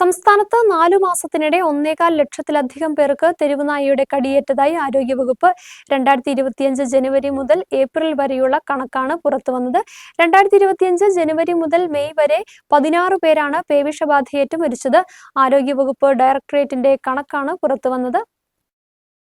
സംസ്ഥാനത്ത് നാലു മാസത്തിനിടെ ഒന്നേകാൽ ലക്ഷത്തിലധികം പേർക്ക് തെരുവുനായയുടെ കടിയേറ്റതായി ആരോഗ്യവകുപ്പ് രണ്ടായിരത്തി ഇരുപത്തിയഞ്ച് ജനുവരി മുതൽ ഏപ്രിൽ വരെയുള്ള കണക്കാണ് പുറത്തുവന്നത് രണ്ടായിരത്തി ഇരുപത്തിയഞ്ച് ജനുവരി മുതൽ മെയ് വരെ പതിനാറ് പേരാണ് പേവിഷബാധയേറ്റ് മരിച്ചത്. ആരോഗ്യവകുപ്പ് ഡയറക്ടറേറ്റിന്റെ കണക്കാണ് പുറത്തുവന്നത്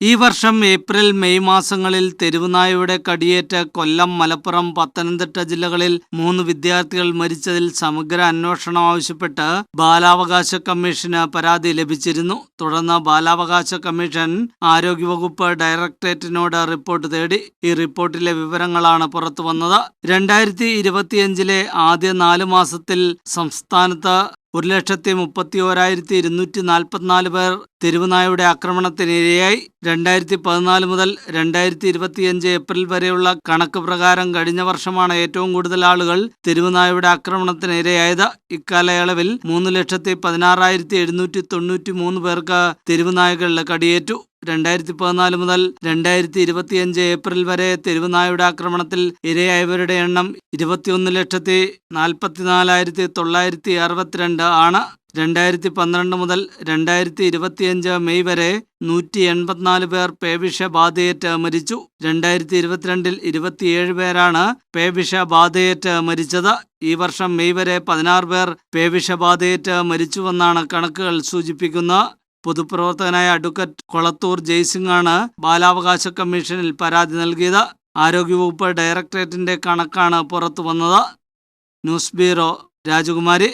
ഈ വർഷം ഏപ്രിൽ മെയ് മാസങ്ങളിൽ തെരുവുനായയുടെ കടിയേറ്റ് കൊല്ലം മലപ്പുറം പത്തനംതിട്ട ജില്ലകളിൽ മൂന്ന് വിദ്യാർത്ഥികൾ മരിച്ചതിൽ സമഗ്ര അന്വേഷണം ആവശ്യപ്പെട്ട് ബാലാവകാശ കമ്മീഷന് പരാതി ലഭിച്ചിരുന്നു. തുടർന്ന് ബാലാവകാശ കമ്മീഷൻ ആരോഗ്യവകുപ്പ് ഡയറക്ടറേറ്റിനോട് റിപ്പോർട്ട് തേടി ഈ റിപ്പോർട്ടിലെ വിവരങ്ങളാണ് പുറത്തുവന്നത്. രണ്ടായിരത്തി ഇരുപത്തിയഞ്ചിലെ ആദ്യ നാല് മാസത്തിൽ സംസ്ഥാനത്ത് ഒരു ലക്ഷത്തി മുപ്പത്തി ഓരായിരത്തി ഇരുന്നൂറ്റി നാൽപ്പത്തിനാല് പേർ തെരുവുനായയുടെ ആക്രമണത്തിനിരയായി. രണ്ടായിരത്തി പതിനാല് മുതൽ രണ്ടായിരത്തി ഇരുപത്തിയഞ്ച് ഏപ്രിൽ വരെയുള്ള കണക്ക് പ്രകാരം കഴിഞ്ഞ വർഷമാണ് ഏറ്റവും കൂടുതൽ ആളുകൾ തെരുവുനായയുടെ ആക്രമണത്തിനിരയായത്. ഇക്കാലയളവിൽ മൂന്ന് ലക്ഷത്തി പതിനാറായിരത്തി എഴുന്നൂറ്റി തൊണ്ണൂറ്റി മൂന്ന് പേർക്ക് തെരുവുനായകളിൽ കടിയേറ്റു. രണ്ടായിരത്തി പതിനാല് മുതൽ രണ്ടായിരത്തി ഇരുപത്തിയഞ്ച് ഏപ്രിൽ വരെ തെരുവുനായുടെ ആക്രമണത്തിൽ ഇരയായവരുടെ എണ്ണം ഇരുപത്തിയൊന്ന് ലക്ഷത്തി നാൽപ്പത്തിനാലായിരത്തി തൊള്ളായിരത്തി അറുപത്തിരണ്ട് ആണ്. രണ്ടായിരത്തി പന്ത്രണ്ട് മുതൽ രണ്ടായിരത്തി ഇരുപത്തിയഞ്ച് മെയ് വരെ നൂറ്റി എൺപത്തിനാല് പേർ പേവിഷ ബാധയേറ്റ് മരിച്ചു. രണ്ടായിരത്തി ഇരുപത്തിരണ്ടിൽ ഇരുപത്തിയേഴ് പേരാണ് പേവിഷ ബാധയേറ്റ് മരിച്ചത്. ഈ വർഷം മെയ് വരെ പതിനാറ് പേർ പേവിഷ ബാധയേറ്റ് മരിച്ചുവെന്നാണ് കണക്കുകൾ സൂചിപ്പിക്കുന്നത്. പൊതുപ്രവർത്തകനായ അഡ്വക്കറ്റ് കൊളത്തൂർ ജയ്സിംഗാണ് ബാലാവകാശ കമ്മീഷനിൽ പരാതി നൽകിയത്. ആരോഗ്യവകുപ്പ് ഡയറക്ടറേറ്റിന്റെ കണക്കാണ് പുറത്തു വന്നത് ന്യൂസ് ബ്യൂറോ രാജകുമാരി.